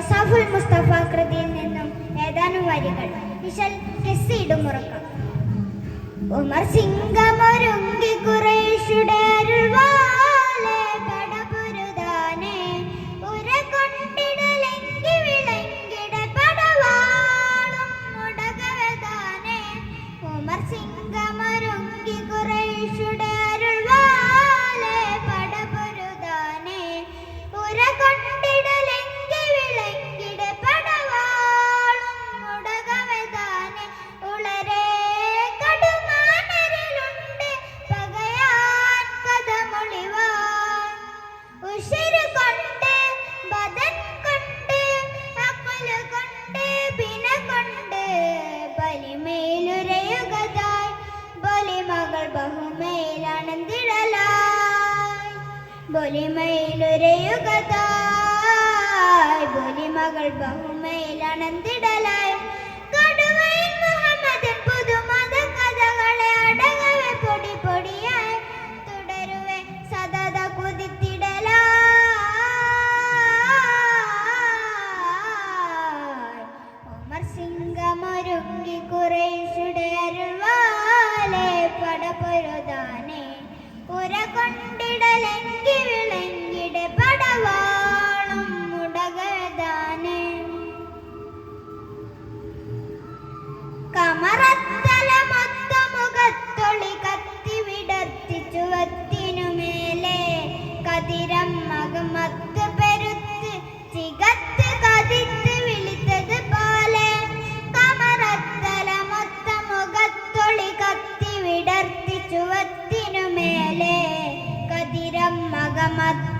ഔസാഫുൽ മുസ്തഫ കൃതിയിൽ നിന്നും ഏതാനും വരികൾ. വിശൽ കെസ്സിയിടും ഇടുമുറക്കം ഉമർ സിംഗമൊരുങ്ങി ബലിമയിലുരയുകതായി ബലിമകൾ ബഹുമയിലാണെന്തിടലായി കടുവയിൽ മുഹമ്മദൻ പുതുമത കഥകളെ അടങ്ങവെ പൊടി പൊടിയായി. തുടരുവെ സതത കുതിത്തിടലായി. ഉമർ സിംഗമൊരുങ്ങി കുറേശുടെ അരുൾവാലെ പടപൊരുതാനെ. പുര കൊണ്ടിടലെങ്കി കതിരം മകമത്ത് പെരുത്ത് ചികത്ത് കതിത്ത് വിളിച്ചത് പോലെ. കമറത്തല മൊത്ത മുഖത്തൊളി കത്തി വിടർത്തി ചുവത്തിനുമേലെ കതിരം മകമത്ത്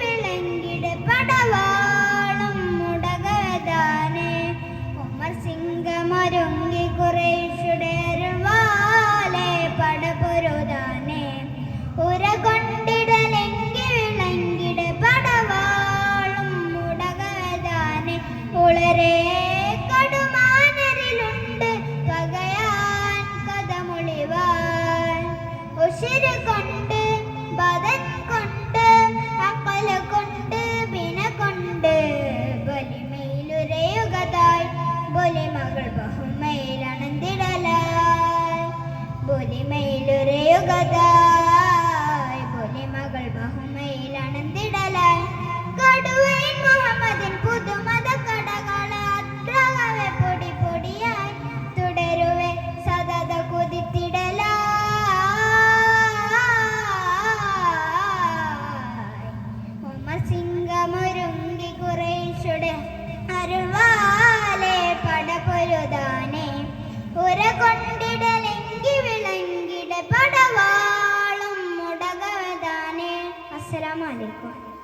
Canada. 哎